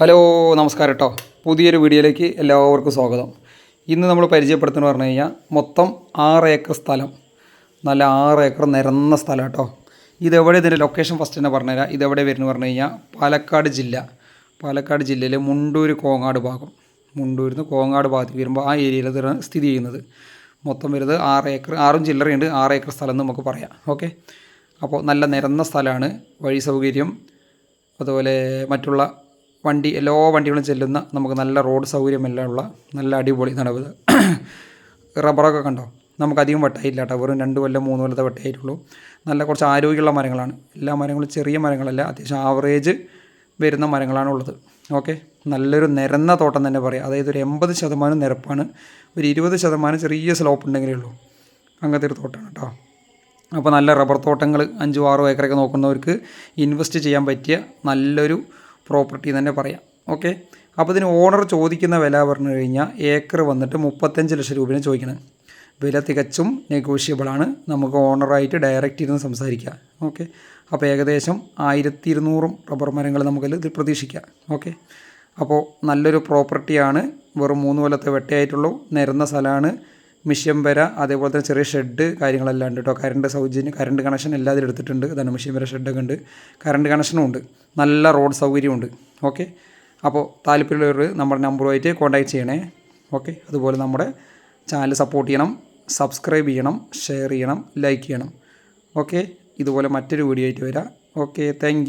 Hello നമസ്കാരം കേട്ടോ പുതിയൊരു വീഡിയോയിലേക്ക് എല്ലാവർക്കും സ്വാഗതം. ഇന്ന് നമ്മൾ പരിചയപ്പെടുത്തുന്ന പറഞ്ഞു കഴിഞ്ഞാൽ മൊത്തം ആറ് ഏക്കർ സ്ഥലം. നല്ല ആറ് ഏക്കർ നിരന്ന സ്ഥലം കേട്ടോ ഇതെവിടെ ഇതിന്റെ ലൊക്കേഷൻ ഫസ്റ്റ് തന്നെ പറഞ്ഞുതരാം ഇതെവിടെ വരുന്നു പറഞ്ഞു കഴിഞ്ഞാൽ പാലക്കാട് ജില്ല. പാലക്കാട് ജില്ലയിലെ മുണ്ടൂർ കോങ്ങാട് ഭാഗം. മുണ്ടൂരിൽ നിന്ന് കോങ്ങാട് ഭാഗത്ത് വരുമ്പോൾ ആ ഏരിയയിലാണ് സ്ഥിതി ചെയ്യുന്നത്. മൊത്തം വരുന്നത് ആറ് ഏക്കർ ആറും ചില്ലറയുണ്ട്. ആറ് ഏക്കർ സ്ഥലം എന്ന് നമുക്ക് പറയാം. ഓക്കെ? അപ്പോൾ നല്ല നിരന്ന സ്ഥലമാണ്. വഴി സൗകര്യം അതുപോലെ മറ്റുള്ള വണ്ടി എല്ലാ വണ്ടികളും ചെല്ലുന്ന നമുക്ക് നല്ല റോഡ് സൗകര്യമെല്ലാം ഉള്ള നല്ല അടിപൊളി നടവ്. റബ്ബറൊക്കെ കണ്ടോ? നമുക്കധികം വെട്ടായില്ല കേട്ടോ. വെറും രണ്ട് കൊല്ലം മൂന്ന് കൊല്ലത്തെ വെട്ടായിട്ടുള്ളൂ. നല്ല കുറച്ച് ആരോഗ്യമുള്ള മരങ്ങളാണ്. എല്ലാ മരങ്ങളും ചെറിയ മരങ്ങളല്ല അത്യാവശ്യം ആവറേജ് വരുന്ന മരങ്ങളാണ് ഉള്ളത്. ഓക്കെ നല്ലൊരു നിരന്ന തോട്ടം തന്നെ പറയാം. അതായത് ഒരു എൺപത് ശതമാനം നിരപ്പാണ്. ഒരു ഇരുപത് ശതമാനം ചെറിയ സ്ലോപ്പ് ഉണ്ടെങ്കിലേ ഉള്ളൂ. അങ്ങനത്തെ ഒരു തോട്ടമാണ് കേട്ടോ. അപ്പോൾ നല്ല റബ്ബർ തോട്ടങ്ങൾ അഞ്ചും ആറോ ഏക്കറൊക്കെ നോക്കുന്നവർക്ക് ഇൻവെസ്റ്റ് ചെയ്യാൻ പറ്റിയ നല്ലൊരു പ്രോപ്പർട്ടി തന്നെ പറയാം. ഓക്കെ? അപ്പോൾ ഇതിന് ഓണർ ചോദിക്കുന്ന വില പറഞ്ഞു കഴിഞ്ഞാൽ ഏക്കർ വന്നിട്ട് മുപ്പത്തഞ്ച് ലക്ഷം രൂപയാണ് ചോദിക്കുന്നത് വില തികച്ചും നെഗോഷ്യബിളാണ് നമുക്ക് ഓണറായിട്ട് ഡയറക്റ്റ് ഇരുന്ന് സംസാരിക്കാം. ഓക്കെ? അപ്പോൾ ഏകദേശം ആയിരത്തി ഇരുന്നൂറും റബ്ബർ മരങ്ങൾ നമുക്കതിൽ ഇത് പ്രതീക്ഷിക്കാം. ഓക്കെ? അപ്പോൾ നല്ലൊരു പ്രോപ്പർട്ടിയാണ് വെറും മൂന്ന് കൊല്ലത്തെ വെട്ടയായിട്ടുള്ളൂ. നിരന്ന സ്ഥലമാണ്. മിഷ്യൻ വര അതേപോലെ തന്നെ ചെറിയ ഷെഡ് കാര്യങ്ങളെല്ലാം ഉണ്ട് കേട്ടോ കറണ്ട് സൗജന്യം കറണ്ട് കണക്ഷൻ എല്ലാത്തിലും എടുത്തിട്ടുണ്ട്. ഇതാണ് മിഷ്യൻ വര ഷെഡൊക്കെ ഉണ്ട്. കറണ്ട് കണക്ഷനും ഉണ്ട്. നല്ല റോഡ് സൗകര്യമുണ്ട് ഓക്കെ അപ്പോൾ താല്പര്യമുള്ളവർ നമ്മുടെ നമ്പറുമായിട്ട് കോൺടാക്ട് ചെയ്യണേ. ഓക്കെ അതുപോലെ നമ്മുടെ ചാനൽ സപ്പോർട്ട് ചെയ്യണം സബ്സ്ക്രൈബ് ചെയ്യണം ഷെയർ ചെയ്യണം ലൈക്ക് ചെയ്യണം. ഓക്കെ ഇതുപോലെ മറ്റൊരു വീഡിയോ ആയിട്ട് വരാം. Okay thank